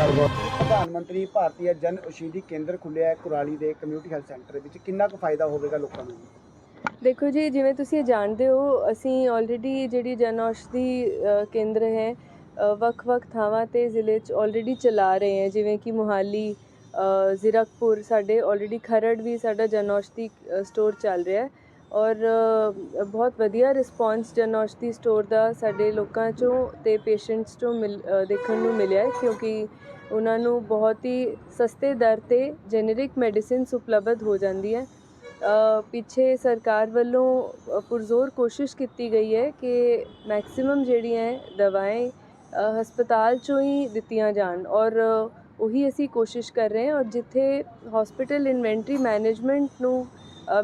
ਪ੍ਰਧਾਨ ਮੰਤਰੀ ਭਾਰਤੀ ਜਨ ਔਸ਼ਧੀ ਕੇਂਦਰ ਖੁੱਲਿਆ ਕੁਰਾਲੀ ਦੇ ਕਮਿਊਨਿਟੀ ਹੈਲਥ ਸੈਂਟਰ ਵਿੱਚ। ਕਿੰਨਾ ਕੁ ਫਾਇਦਾ ਹੋਵੇਗਾ ਲੋਕਾਂ ਨੂੰ? ਦੇਖੋ ਜੀ, ਜਿਵੇਂ ਤੁਸੀਂ ਜਾਣਦੇ ਹੋ, ਅਸੀਂ ਆਲਰੇਡੀ ਜਿਹੜੀ ਜਨ ਔਸ਼ਧੀ ਕੇਂਦਰ ਹੈ ਵੱਖ-ਵੱਖ ਥਾਵਾਂ ਤੇ ਜ਼ਿਲ੍ਹੇ 'ਚ ਆਲਰੇਡੀ ਚਲਾ ਰਹੇ ਹੈ। ਜਿਵੇਂ ਕਿ ਮੁਹਾਲੀ ਜ਼ੀਰਕਪੁਰ, ਸਾਡੇ ਆਲਰੇਡੀ ਖਰੜ ਵੀ ਸਾਡਾ ਜਨ ਔਸ਼ਧੀ ਸਟੋਰ ਚੱਲ ਰਿਹਾ ਹੈ। ਔਰ ਬਹੁਤ ਵਧੀਆ ਰਿਸਪੌਂਸ ਜਨ ਔਸ਼ਧੀ ਸਟੋਰ ਦਾ ਸਾਡੇ ਲੋਕਾਂ 'ਚੋਂ ਤੇ ਪੇਸ਼ੈਂਟਸ 'ਚੋਂ ਮਿਲ ਦੇਖਣ ਨੂੰ ਮਿਲਿਆ ਕਿਉਂਕਿ ਉਹਨਾਂ ਨੂੰ ਬਹੁਤ ਹੀ ਸਸਤੇ ਦਰ ਤੇ ਜੈਨਰਿਕ ਮੈਡੀਸਿਨਸ ਉਪਲਬਧ ਹੋ ਜਾਂਦੀ ਹੈ। ਪਿੱਛੇ ਸਰਕਾਰ ਵੱਲੋਂ ਪੁਰਜ਼ੋਰ ਕੋਸ਼ਿਸ਼ ਕੀਤੀ ਗਈ ਹੈ ਕਿ ਮੈਕਸਿਮਮ ਜਿਹੜੀਆਂ ਹੈ ਦਵਾएं ਹਸਪਤਾਲ ਚੋਂ ਹੀ ਦਿੱਤੀਆਂ ਜਾਣ ਔਰ ਉਹੀ ਅਸੀਂ ਕੋਸ਼ਿਸ਼ ਕਰ ਰਹੇ ਹਾਂ ਔਰ ਜਿੱਥੇ ਹਸਪੀਟਲ ਇਨਵੈਂਟਰੀ ਮੈਨੇਜਮੈਂਟ ਨੂੰ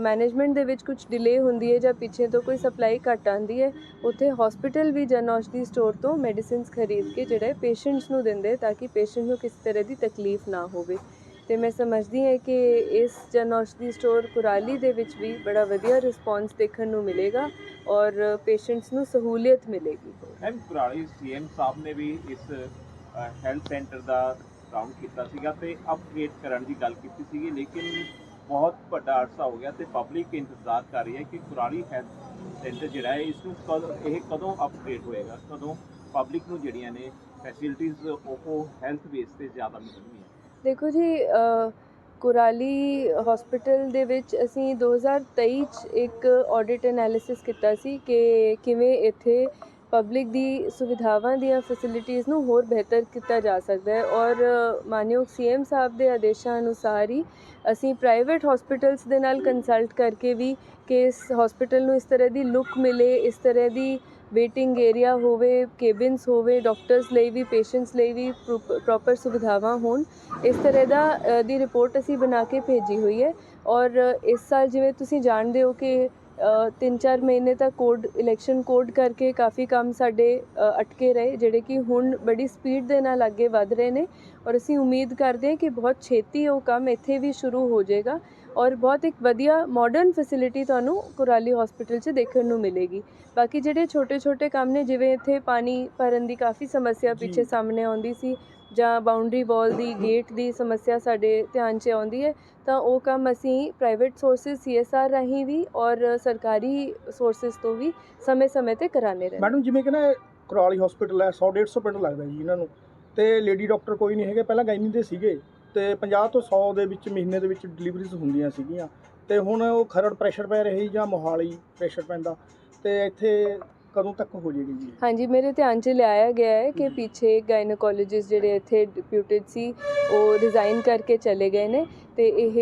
ਮੈਨੇਜਮੈਂਟ ਦੇ ਵਿੱਚ ਕੁਝ ਡਿਲੇ ਹੁੰਦੀ ਹੈ ਜਾਂ ਪਿੱਛੇ ਤੋਂ ਕੋਈ ਸਪਲਾਈ ਘੱਟ ਆਉਂਦੀ ਹੈ, ਉੱਥੇ ਹਸਪੀਟਲ ਵੀ ਜਨ ਔਸ਼ਧੀ ਸਟੋਰ ਤੋਂ ਮੈਡੀਸਿਨਸ ਖਰੀਦ ਕੇ ਜਿਹੜੇ ਪੇਸ਼ੈਂਟਸ ਨੂੰ ਦਿੰਦੇ ਤਾਂ ਕਿ ਪੇਸ਼ੈਂਟ ਨੂੰ ਕਿਸੇ ਤਰ੍ਹਾਂ ਦੀ ਤਕਲੀਫ ਨਾ ਹੋਵੇ। ਤੇ ਮੈਂ ਸਮਝਦੀ ਹਾਂ ਕਿ ਇਸ ਜਨ ਔਸ਼ਧੀ ਸਟੋਰ ਕੁਰਾਲੀ ਦੇ ਵਿੱਚ ਵੀ ਬੜਾ ਵਧੀਆ ਰਿਸਪੌਂਸ ਦੇਖਣ ਨੂੰ ਮਿਲੇਗਾ ਔਰ ਪੇਸ਼ੈਂਟਸ ਨੂੰ ਸਹੂਲੀਅਤ ਮਿਲੇਗੀ। ਮੈਮ ਕੁਰਾਲੀ ਸੀਐਮ ਸਾਹਿਬ ਨੇ ਵੀ ਇਸ ਹੈਲਥ ਸੈਂਟਰ ਦਾ ਰਾਉਂਡ ਕੀਤਾ ਸੀਗਾ ਤੇ ਅਪਗ੍ਰੇਡ ਕਰਨ ਦੀ ਗੱਲ ਕੀਤੀ ਸੀਗੀ, ਲੇਕਿਨ ਬਹੁਤ ਵੱਡਾ ਅਰਸਾ ਹੋ ਗਿਆ ਤੇ ਪਬਲਿਕ ਇੰਤਜ਼ਾਰ ਕਰ ਰਹੀ ਹੈ ਕਿ ਕੁਰਾਲੀ ਹੈਲਥ ਸੈਂਟਰ ਜਿਹੜਾ ਹੈ, ਇਸ ਨੂੰ ਕਦੋਂ, ਇਹ ਕਦੋਂ ਅਪਗ੍ਰੇਡ ਹੋਏਗਾ, ਕਦੋਂ ਪਬਲਿਕ ਨੂੰ ਜਿਹੜੀਆਂ ਨੇ ਫੈਸਿਲਿਟੀਜ਼ ਉਹ ਹੈਲਥ ਬੇਸ ਤੇ ਜ਼ਿਆਦਾ ਮਿਲਣਗੀਆਂ। ਦੇਖੋ ਜੀ ਕੁਰਾਲੀ ਹਸਪੀਟਲ ਦੇ ਵਿੱਚ ਅਸੀਂ 2023 ਚ ਇੱਕ ਆਡਿਟ ਐਨਾਲਿਸਿਸ ਕੀਤਾ ਸੀ ਕਿ ਕਿਵੇਂ ਇੱਥੇ ਪਬਲਿਕ ਦੀ ਸੁਵਿਧਾਵਾਂ ਦੀਆਂ ਫੈਸਿਲਿਟੀਆਂ ਨੂੰ ਹੋਰ ਬਿਹਤਰ ਕੀਤਾ ਜਾ ਸਕਦਾ ਹੈ ਔਰ ਮਾਨਯੋਗ ਸੀਐਮ ਸਾਹਿਬ ਦੇ ਆਦੇਸ਼ਾਂ ਅਨੁਸਾਰ ਹੀ ਅਸੀਂ ਪ੍ਰਾਈਵੇਟ ਹਸਪੀਟਲਸ ਦੇ ਨਾਲ ਕੰਸਲਟ ਕਰਕੇ ਵੀ ਕਿ ਇਸ ਹਸਪੀਟਲ ਨੂੰ ਇਸ ਤਰ੍ਹਾਂ ਦੀ ਲੁੱਕ ਮਿਲੇ, ਇਸ ਤਰ੍ਹਾਂ ਦੀ ਵੇਟਿੰਗ ਏਰੀਆ ਹੋਵੇ ਕੇਬਿਨਸ ਹੋਵੇ ਡਾਕਟਰਸ ਲਈ ਵੀ ਪੇਸ਼ੈਂਟਸ ਲਈ ਵੀ ਪ੍ਰੋਪਰ ਸੁਵਿਧਾਵਾਂ ਹੋਣ, ਇਸ ਤਰ੍ਹਾਂ ਦਾ ਦੀ ਰਿਪੋਰਟ ਅਸੀਂ ਬਣਾ ਕੇ ਭੇਜੀ ਹੋਈ ਹੈ ਔਰ ਇਸ ਸਾਲ ਜਿਵੇਂ ਤੁਸੀਂ ਜਾਣਦੇ ਹੋ ਕਿ 3-4 ਮਹੀਨੇ ਤੱਕ ਕੋਡ ਇਲੈਕਸ਼ਨ ਕੋਡ ਕਰਕੇ ਕਾਫੀ ਕੰਮ ਸਾਡੇ ਅ, ਅਟਕੇ ਰਹੇ ਜਿਹੜੇ ਕਿ ਹੁਣ ਬੜੀ ਸਪੀਡ ਦੇ ਨਾਲ ਅੱਗੇ ਵਧ ਰਹੇ ਨੇ ਔਰ ਅਸੀਂ ਉਮੀਦ ਕਰਦੇ ਹਾਂ ਕਿ ਬਹੁਤ ਛੇਤੀ ਉਹ ਕੰਮ ਇੱਥੇ ਵੀ ਸ਼ੁਰੂ ਹੋ ਜਾਏਗਾ ਔਰ ਬਹੁਤ ਇੱਕ ਵਧੀਆ ਮਾਡਰਨ ਫੈਸਿਲਿਟੀ ਤੁਹਾਨੂੰ ਕੁਰਾਲੀ ਹਸਪੀਟਲ 'ਚ ਦੇਖਣ ਨੂੰ ਮਿਲੇਗੀ। ਬਾਕੀ ਜਿਹੜੇ ਛੋਟੇ-ਛੋਟੇ ਕੰਮ ਨੇ ਜਿਵੇਂ ਇੱਥੇ ਪਾਣੀ ਭਰਨ ਦੀ ਕਾਫੀ ਸਮੱਸਿਆ ਪਿੱਛੇ ਸਾਹਮਣੇ ਆਉਂਦੀ ਸੀ ਜਾਂ ਬਾਉਂਡਰੀ ਵਾਲ ਦੀ ਗੇਟ ਦੀ ਸਮੱਸਿਆ ਸਾਡੇ ਧਿਆਨ 'ਚ ਆਉਂਦੀ ਹੈ ਤਾਂ ਉਹ ਕੰਮ ਅਸੀਂ ਪ੍ਰਾਈਵੇਟ ਸੋਰਸਿਸ ਸੀਐਸਆਰ ਰਾਹੀਂ ਵੀ ਔਰ ਸਰਕਾਰੀ ਸੋਰਸਿਸ ਤੋਂ ਵੀ ਸਮੇਂ-ਸਮੇਂ ਤੇ ਕਰਾਣੇ ਰਹਿੰਦੇ। ਮੈਡਮ ਜਿਵੇਂ ਕਿ ਨਾ ਕੁਰਾਲੀ ਹਸਪੀਟਲ ਹੈ 100 150 ਪਿੰਡ ਲੱਗਦਾ ਜੀ ਇਹਨਾਂ ਨੂੰ। ਤੇ ਲੇਡੀ ਡਾਕਟਰ ਕੋਈ ਨਹੀਂ ਹੈਗੇ ਪਹਿਲਾਂ ਗਾਇਨੀ ਦੇ ਸੀਗੇ। ਤੇ 50 ਤੋਂ 100 ਦੇ ਵਿੱਚ ਮਹੀਨੇ ਦੇ ਵਿੱਚ ਡਿਲੀਵਰੀਜ਼ ਹੁੰਦੀਆਂ ਸੀਗੀਆਂ। ਤੇ ਹੁਣ ਉਹ ਖਰੜ ਪ੍ਰੈਸ਼ਰ ਪੈ ਰਹੀ ਜਾਂ ਮੋਹਾਲੀ ਪ੍ਰੈਸ਼ਰ ਪੈਂਦਾ ਤੇ ਇੱਥੇ ਕਦੋਂ ਤੱਕ ਹੋ ਜਾਏਗੀ ਜੀ? ਹਾਂਜੀ ਮੇਰੇ ਧਿਆਨ 'ਚ ਲਿਆਇਆ ਗਿਆ ਹੈ ਕਿ ਪਿੱਛੇ ਗਾਇਨੋਕੋਲੋਜਿਸਟ ਜਿਹੜੇ ਇੱਥੇ ਡਿਪਿਊਟਡ ਸੀ ਉਹ ਰਿਜ਼ਾਈਨ ਕਰਕੇ ਚਲੇ ਗਏ ਨੇ ਤੇ ਇਹ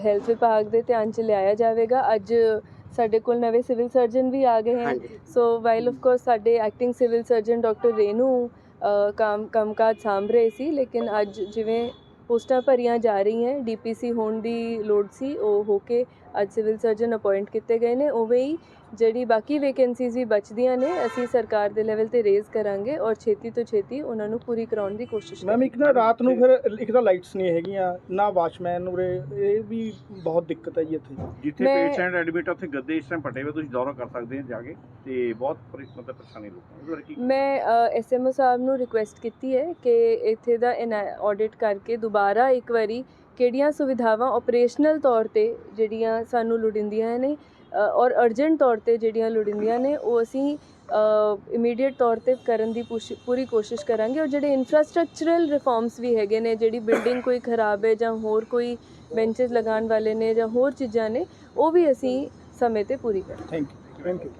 ਹੈਲਥ ਵਿਭਾਗ ਦੇ ਧਿਆਨ 'ਚ ਲਿਆਇਆ ਜਾਵੇਗਾ। ਅੱਜ ਸਾਡੇ ਕੋਲ ਨਵੇਂ ਸਿਵਲ ਸਰਜਨ ਵੀ ਆ ਗਏ ਹਨ। ਸੋ ਵਾਈਲ ਆਫ ਕੋਰਸ ਸਾਡੇ acting civil surgeon doctor Renu ਕੰਮ, ਕੰਮਕਾਜ ਸਾਂਭ ਰਹੇ ਸੀ, ਲੇਕਿਨ ਅੱਜ ਜਿਵੇਂ ਪੋਸਟਾਂ ਭਰੀਆਂ ਜਾ ਰਹੀਆਂ ਡੀਪੀਸੀ ਹੋਣ ਦੀ ਲੋੜ ਸੀ, ਉਹ ਹੋ ਕੇ ਅੱਜ ਸਿਵਲ ਸਰਜਨ ਅਪਾਇੰਟ ਕੀਤੇ ਗਏ ਨੇ ਉਵੇਂ ਹੀ ਜਿਹੜੀ ਬਾਕੀ ਵੈਕੈਂਸੀਜ਼ ਵੀ ਬਚਦੀਆਂ ਨੇ ਅਸੀਂ ਸਰਕਾਰ ਦੇ ਲੈਵਲ ਤੇ ਰੇਜ਼ ਕਰਾਂਗੇ ਔਰ ਛੇਤੀ ਤੋਂ ਛੇਤੀ ਉਹਨਾਂ ਨੂੰ ਪੂਰੀ ਕਰਾਉਣ ਦੀ ਕੋਸ਼ਿਸ਼ ਮੈਮ ਇੱਕ ਨਾ ਰਾਤ ਨੂੰ ਫਿਰ ਇੱਕ ਤਾਂ ਲਾਈਟਸ ਨਹੀਂ ਹੈਗੀਆਂ ਨਾ ਵਾਚਮੈਨ ਉਰੇ ਇਹ ਵੀ ਬਹੁਤ ਦਿੱਕਤ ਹੈ ਜੀ ਇੱਥੇ। ਜਿੱਥੇ ਮੈਂ- ਪੇਸ਼ੈਂਟ ਐਡਮਿਟ ਉੱਥੇ ਗੱਦੇ ਇਸ ਟਾਈਮ ਪਟੇ ਹੋਏ ਤੁਸੀਂ ਦੌਰਾ ਕਰ ਸਕਦੇ ਹੋ ਜਾ ਕੇ ਤੇ ਬਹੁਤ ਪਰੇ- ਮਤਲਬ ਪਰੇਸ਼ਾਨੀ ਲੋਕਾਂ ਨੂੰ। ਇਹਦੇ ਬਾਰੇ ਕੀ ਮੈਂ ਐਸਐਮਓ ਸਾਹਿਬ ਨੂੰ ਰਿਕੁਐਸਟ ਕੀਤੀ ਹੈ ਕਿ ਇੱਥੇ ਦਾ ਆਡਿਟ ਕਰਕੇ ਦੁਬਾਰਾ ਇੱਕ ਵਾਰੀ ਕਿਹੜੀਆਂ ਸੁਵਿਧਾਵਾਂ ਓਪਰੇਸ਼ਨਲ ਤੌਰ ਤੇ ਜਿਹੜੀਆਂ ਸਾਨੂੰ ਲੋੜੀਂਦੀਆਂ ਨੇ ਔਰ ਅਰਜੈਂਟ ਤੌਰ ਤੇ ਜਿਹੜੀਆਂ ਲੋੜੀਂਦੀਆਂ ਨੇ, ਉਹ ਅਸੀਂ ਇਮੀਡੀਏਟ ਤੌਰ ਤੇ ਕਰਨ ਦੀ ਪੁਸ਼- ਪੂਰੀ ਕੋਸ਼ਿਸ਼ ਕਰਾਂਗੇ। ਔਰ ਜਿਹੜੇ ਇਨਫਰਾਸਟ੍ਰਕਚਰਲ ਰਿਫਾਰਮਸ ਵੀ ਹੈਗੇ ਨੇ, ਜਿਹੜੀ ਬਿਲਡਿੰਗ ਕੋਈ ਖਰਾਬ ਹੈ ਜਾਂ ਹੋਰ ਕੋਈ ਬੈਂਚਸ ਲਗਾਉਣ ਵਾਲੇ ਨੇ ਜਾਂ ਹੋਰ ਚੀਜ਼ਾਂ ਨੇ, ਉਹ ਵੀ ਅਸੀਂ ਸਮੇਂ ਤੇ ਪੂਰੀ ਕਰਾਂਗੇ। Thank you thank you